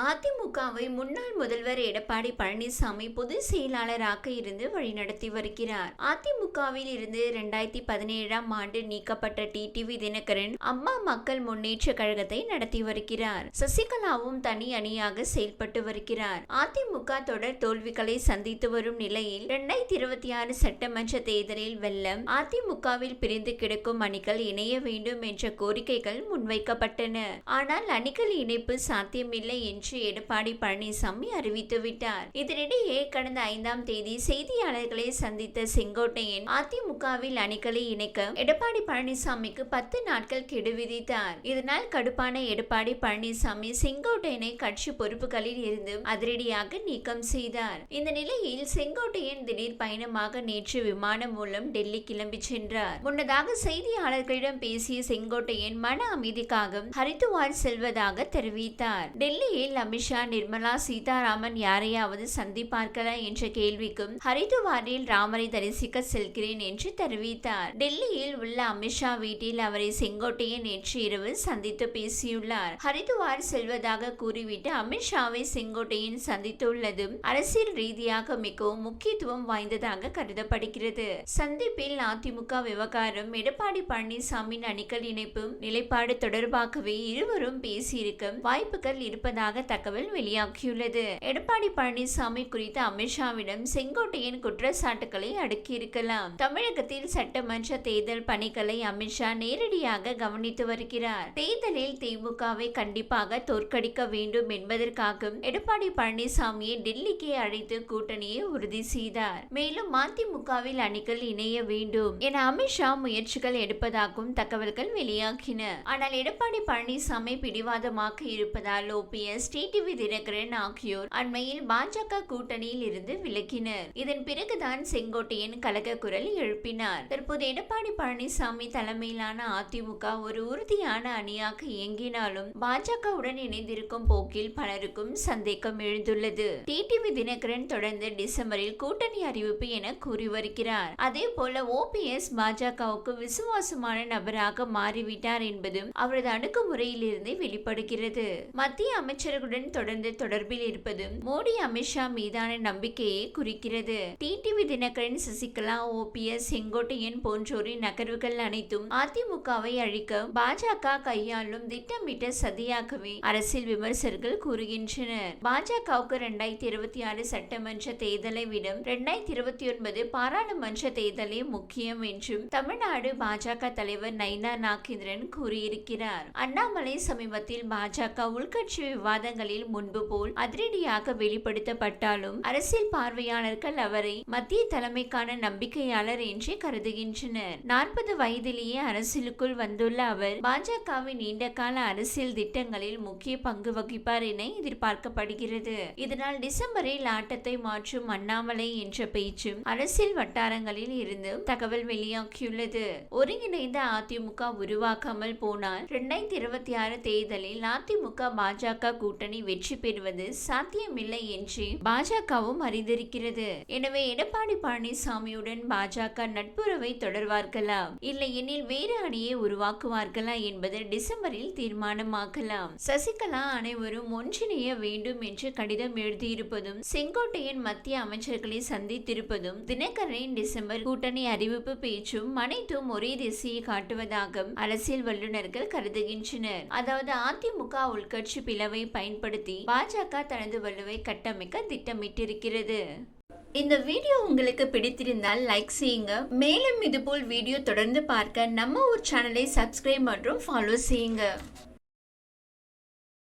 அதிமுகவை முன்னாள் முதல்வர் எடப்பாடி பழனிசாமி பொதுச் செயலாளராக இருந்து வழிநடத்தி வருகிறார். அதிமுகவில் இருந்து இரண்டாயிரத்தி பதினேழாம் ஆண்டு நீக்கப்பட்ட டிடிவி தினகரன் அம்மா மக்கள் முன்னேற்ற கழகத்தை நடத்தி வருகிறார். சசிகலாவும் தனி அணியாக செயல்பட்டு வருகிறார். அதிமுக தொடர் தோல்விகளை சந்தித்து வரும் நிலையில் இரண்டாயிரத்தி இருபத்தி ஆறு சட்டமன்ற தேர்தலில் வெல்லம் அதிமுகவில் பிரிந்து கிடக்கும் அணிகள் இணைய வேண்டும் என்ற கோரிக்கைகள் முன்வைக்கப்பட்டன. ஆனால் அணிகள் இணைப்பு சாத்தியமில்லை என்று எடப்பாடி பழனிசாமி அறிவித்துவிட்டார் இதனிடையே கடந்த ஐந்தாம் தேதி செய்தியாளர்களை சந்தித்த செங்கோட்டையன் அதிமுகவில் அணிகளை இணைக்க எடப்பாடி பழனிசாமிக்கு பத்து நாட்கள் கெடு விதித்தார். இதனால் கடுப்பான எடப்பாடி பழனிசாமி செங்கோட்டையனை கட்சி பொறுப்புகளில் இருந்து அதிரடியாக நீக்கம் செய்தார். இந்த நிலையில் செங்கோட்டையன் திடீர் பயணமாக நேற்று விமானம் மூலம் டெல்லி கிளம்பி சென்றார். முன்னதாக செய்தியாளர்களிடம் பேசிய செங்கோட்டையன் மன அமைதிக்காக ஹரித்துவார் செல்வதாக தெரிவித்தார். டெல்லியில் அமித்ஷா நிர்மலா சீதாராமன் யாரையாவது சந்திப்பார்களா என்ற கேள்விக்கும் ஹரித்துவாரில் ராமரை தரிசிக்க செல்கிறேன் என்று தெரிவித்தார். டெல்லியில் உள்ள அமித்ஷா வீட்டில் அவரை செங்கோட்டையன் நேற்று இரவு சந்தித்து பேசியுள்ளார். ஹரித்துவார் செல்வதாக கூறிவிட்டு அமித்ஷாவை செங்கோட்டையன் சந்தித்துள்ளதும் அரசியல் ரீதியாக மிகவும் முக்கியத்துவம் வாய்ந்ததாக கருதப்படுகிறது. சந்திப்பில் அதிமுக விவகாரம் எடப்பாடி பழனிசாமியின் அணிகள் இணைப்பு நிலைப்பாடு தொடர்பாகவே இருவரும் பேசியிருக்க வாய்ப்புகள் இருப்பதாக தகவல் வெளியாகியுள்ளது. எடப்பாடி பழனிசாமி குறித்து அமித்ஷாவிடம் செங்கோட்டையின் குற்றச்சாட்டுகளை அடுக்கியிருக்கலாம். தமிழகத்தில் சட்டமன்ற தேர்தல் பணிகளை அமித்ஷா நேரடியாக கவனித்து வருகிறார். தேர்தலில் திமுகவை கண்டிப்பாக தோற்கடிக்க வேண்டும் என்பதற்காக எடப்பாடி பழனிசாமியை டெல்லிக்கு அழைத்து கூட்டணியை உறுதி செய்தார். மேலும் மதிமுகவில் அணிகள் இணைய வேண்டும் என அமித்ஷா முயற்சிகள் எடுப்பதாகவும் தகவல்கள் வெளியாகின. ஆனால் எடப்பாடி பழனிசாமி பிடிவாதமாக இருப்பதால் ஓபிஎஸ் டிடிவி தினகரன் ஆகியோர் அண்மையில் பாஜக கூட்டணியில் இருந்து விலகினர். இதன் பிறகுதான் செங்கோட்டையன் கலக குரல் எழுப்பினார். தற்போது எடப்பாடி பழனிசாமி தலைமையிலான அதிமுக ஒரு உறுதியான அணியாக இயங்கினாலும் பாஜகவுடன் இணைந்திருக்கும் போக்கில் பலருக்கும் சந்தேகம் எழுந்துள்ளது. டிடிவி தினகரன் தொடர்ந்து டிசம்பரில் கூட்டணி அறிவிப்பு என கூறி வருகிறார். அதே போல ஓபிஎஸ் பாஜகவுக்கு விசுவாசமான நபராக மாறிவிட்டார் என்பதும் அவரது அணுகுமுறையிலிருந்து வெளிப்படுகிறது. மத்திய அமைச்சர்களுடன் தொடர்ந்து தொடர்பில் இருப்பது மோடி அமித்ஷா மீதான நம்பிக்கையை குறிக்கிறது. டிடிவி தினகரன் சசிகலா ஓபிஎஸ் செங்கோட்டையன் போன்றோரின் நகர்வுகள் அனைத்தும் அதிமுகவை அழிக்க பாஜக கையாளும் திட்டமிட்ட சதியாகவே அரசியல் விமர்சகர்கள் கூறுகின்றனர். பாஜகவுக்கு இரண்டாயிரத்தி இருபத்தி ஆறு சட்டமன்ற தேர்தலை விட இரண்டாயிரத்தி இருபத்தி ஒன்பது பாராளுமன்ற தேர்தலே முக்கியம் என்றும் தமிழ்நாடு பாஜக தலைவர் நைனா நாகேந்திரன் கூறியிருக்கிறார். அண்ணாமலை சமீபத்தில் பாஜக உள்கட்சி விவாதங்களில் முன்பு போல் அதிரடியாக வெளிப்படுத்தப்பட்டாலும் அரசியல் பார்வையாளர்கள் அவரை மத்திய தலைமைக்கான நம்பிக்கையாளர் என்றே கருதுகின்றனர். நாற்பது வயதிலேயே அரசியலுக்குள் வந்துள்ள அவர் பாஜகவின் நீண்டகால அரசியல் திட்டங்களில் முக்கிய பங்கு வகிப்பார் என எதிர்பார்க்கப்படுகிறது. இதனால் டிசம்பரில் ஆட்டத்தை மாற்றும் அண்ணாமலை என்ற பேச்சும் அரசியல் வட்டாரங்களில் இருந்து தகவல் வெளியாகியுள்ளது. ஒருங்கிணைந்த அதிமுக உருவாக்காமல் போனால் இரண்டாயிரத்தி இருபத்தி ஆறு தேர்தலில் அதிமுக பாஜக கூட்டணி வெற்றி பெறுவது சாத்தியமில்லை என்று பாஜகவும் அறிந்திருக்கிறது. எனவே எடப்பாடி பழனிசாமியுடன் பாஜக நட்புறவை தொடர்வார்களா இல்லையெனில் வேறு அணியை உருவாக்குவார்களா என்பது டிசம்பரில் தீர்மானமாக்கலாம். சசிகலா அனைவரும் ஒன்றிணைய வேண்டும் என்று கடிதம் எழுதியிருப்பதும் செங்கோட்டையன் மத்திய அமைச்சர்களை சந்தித்திருப்பதும் தினகரனின் டிசம்பர் கூட்டணி அறிவிப்பு பேச்சும் அனைத்தும் ஒரே திசையை காட்டுவதாக அரசியல் வல்லுநர்கள் கருதுகின்றனர். அதாவது அதிமுக உள்கட்சி பிளவை பயன்படுத்தி பாஜக தனது வலுவை கட்டமைக்க திட்டமிட்டிருக்கிறது. இந்த வீடியோ உங்களுக்கு பிடித்திருந்தால் லைக் செய்யுங்க. மேலும் இதுபோல் வீடியோ தொடர்ந்து பார்க்க நம்ம ஒரு சேனலை சப்ஸ்கிரைப் மற்றும் ஃபாலோ செய்யுங்க.